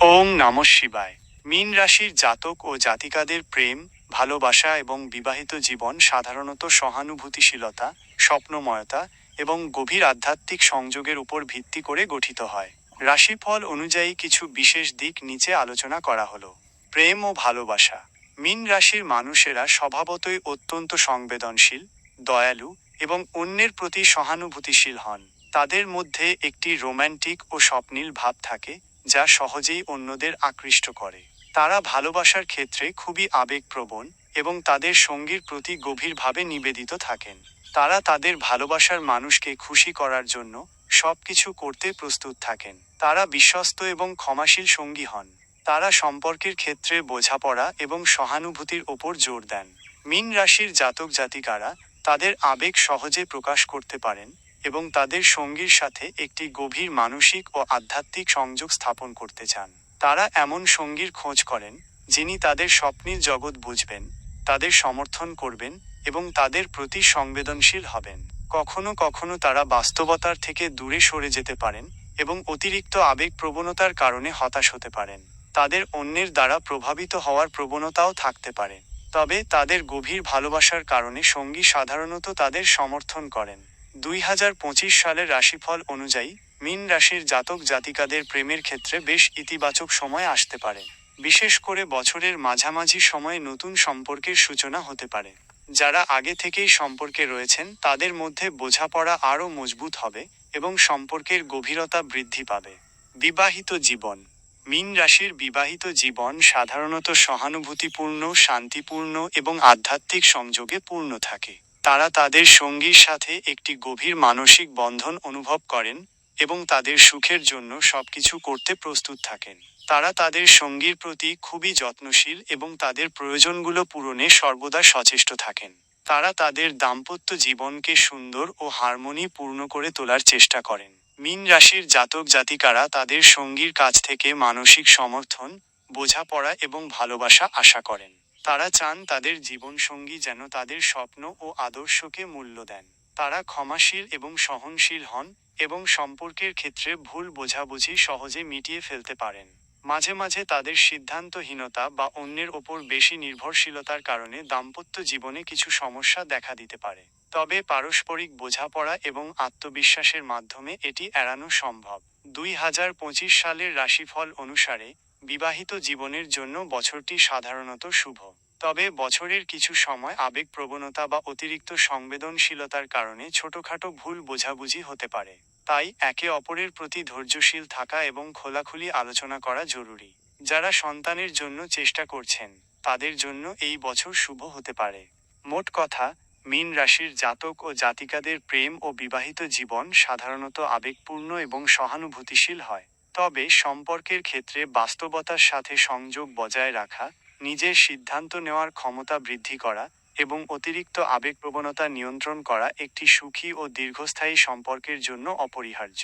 ওম নম শিবায়। মীন রাশির জাতক ও জাতিকাদের প্রেম, ভালোবাসা এবং বিবাহিত জীবন সাধারণত সহানুভূতিশীলতা, স্বপ্নময়তা এবং গভীর আধ্যাত্মিক সংযোগের উপর ভিত্তি করে গঠিত হয়। রাশিফল অনুযায়ী কিছু বিশেষ দিক নিচে আলোচনা করা হলো। প্রেম ও ভালোবাসা। মীন রাশির মানুষেরা স্বভাবতই অত্যন্ত সংবেদনশীল, দয়ালু এবং অন্যের প্রতি সহানুভূতিশীল হন। তাদের মধ্যে একটি রোম্যান্টিক ও স্বপ্নীল ভাব থাকে যা সহজেই অন্যদের আকৃষ্ট করে। তারা ভালোবাসার ক্ষেত্রে খুবই আবেগপ্রবণ এবং তাদের সঙ্গীর প্রতি গভীরভাবে নিবেদিত থাকেন। তারা তাদের ভালোবাসার মানুষকে খুশি করার জন্য সব কিছু করতে প্রস্তুত থাকেন। তারা বিশ্বস্ত এবং ক্ষমাশীল সঙ্গী হন। তারা সম্পর্কের ক্ষেত্রে বোঝাপড়া এবং সহানুভূতির ওপর জোর দেন। মিন রাশির জাতক জাতিকারা তাদের আবেগ সহজে প্রকাশ করতে পারেন এবং তাদের সঙ্গীর সাথে একটি গভীর মানসিক ও আধ্যাত্মিক সংযোগ স্থাপন করতে চান। তারা এমন সঙ্গীর খোঁজ করেন, যিনি তাদের স্বপ্নের জগৎ বুঝবেন, তাদের সমর্থন করবেন এবং তাদের প্রতি সংবেদনশীল হবেন। কখনো কখনো তারা বাস্তবতার থেকে দূরে সরে যেতে পারেন এবং অতিরিক্ত আবেগ প্রবণতার কারণে হতাশ হতে পারেন। তাদের অন্যের দ্বারা প্রভাবিত হওয়ার প্রবণতাও থাকতে পারে। তবে তাদের গভীর ভালোবাসার কারণে সঙ্গী সাধারণত তাদের সমর্থন করেন। দুই হাজার পঁচিশ সালের রাশিফল অনুযায়ী মিন রাশির জাতক জাতিকাদের প্রেমের ক্ষেত্রে বেশ ইতিবাচক সময় আসতে পারে। বিশেষ করে বছরের মাঝামাঝি সময়ে নতুন সম্পর্কের সূচনা হতে পারে। যারা আগে থেকেই সম্পর্কে রয়েছেন, তাদের মধ্যে বোঝাপড়া আরও মজবুত হবে এবং সম্পর্কের গভীরতা বৃদ্ধি পাবে। বিবাহিত জীবন। মিন রাশির বিবাহিত জীবন সাধারণত সহানুভূতিপূর্ণ, শান্তিপূর্ণ এবং আধ্যাত্মিক সংযোগে পূর্ণ থাকে। তারা তাদের সঙ্গীর সাথে একটি গভীর মানসিক বন্ধন অনুভব করেন এবং তাদের সুখের জন্য সবকিছু করতে প্রস্তুত থাকেন। তারা তাদের সঙ্গীর প্রতি খুবই যত্নশীল এবং তাদের প্রয়োজনগুলো পূরণে সর্বদা সচেষ্ট থাকেন। তারা তাদের দাম্পত্য জীবনকে সুন্দর ও হারমোনি পূর্ণ করে তোলার চেষ্টা করেন। মিন রাশির জাতক জাতিকারা তাদের সঙ্গীর কাছ থেকে মানসিক সমর্থন, বোঝাপড়া এবং ভালোবাসা আশা করেন। তারা চান তাদের জীবনসঙ্গী যেন তাদের স্বপ্ন ও আদর্শকে মূল্য দেন। তারা ক্ষমাশীল এবং সহনশীল হন এবং সম্পর্কের ক্ষেত্রে ভুল বোঝাবুঝি সহজে মিটিয়ে ফেলতে পারেন। মাঝে মাঝে তাদের সিদ্ধান্তহীনতা বা অন্যের ওপর বেশি নির্ভরশীলতার কারণে দাম্পত্য জীবনে কিছু সমস্যা দেখা দিতে পারে। তবে পারস্পরিক বোঝাপড়া এবং আত্মবিশ্বাসের মাধ্যমে এটি এড়ানো সম্ভব। দুই হাজার পঁচিশ সালের রাশিফল অনুসারে বিবাহিত জীবনের জন্য বছরটি সাধারণত শুভ। তবে বছরের কিছু সময় আবেগ প্রবণতা বা অতিরিক্ত সংবেদনশীলতার কারণে ছোটখাটো ভুল বোঝাবুঝি হতে পারে। তাই একে অপরের প্রতি ধৈর্যশীল থাকা এবং খোলাখুলি আলোচনা করা জরুরি। যারা সন্তানের জন্য চেষ্টা করছেন, তাদের জন্য এই বছর শুভ হতে পারে। মোট কথা, মীন রাশির জাতক ও জাতিকাদের প্রেম ও বিবাহিত জীবন সাধারণত আবেগপূর্ণ এবং সহানুভূতিশীল হয়। তবে সম্পর্কের ক্ষেত্রে বাস্তবতার সাথে সংযোগ বজায় রাখা, নিজের সিদ্ধান্ত নেওয়ার ক্ষমতা বৃদ্ধি করা এবং অতিরিক্ত আবেগপ্রবণতা নিয়ন্ত্রণ করা একটি সুখী ও দীর্ঘস্থায়ী সম্পর্কের জন্য অপরিহার্য।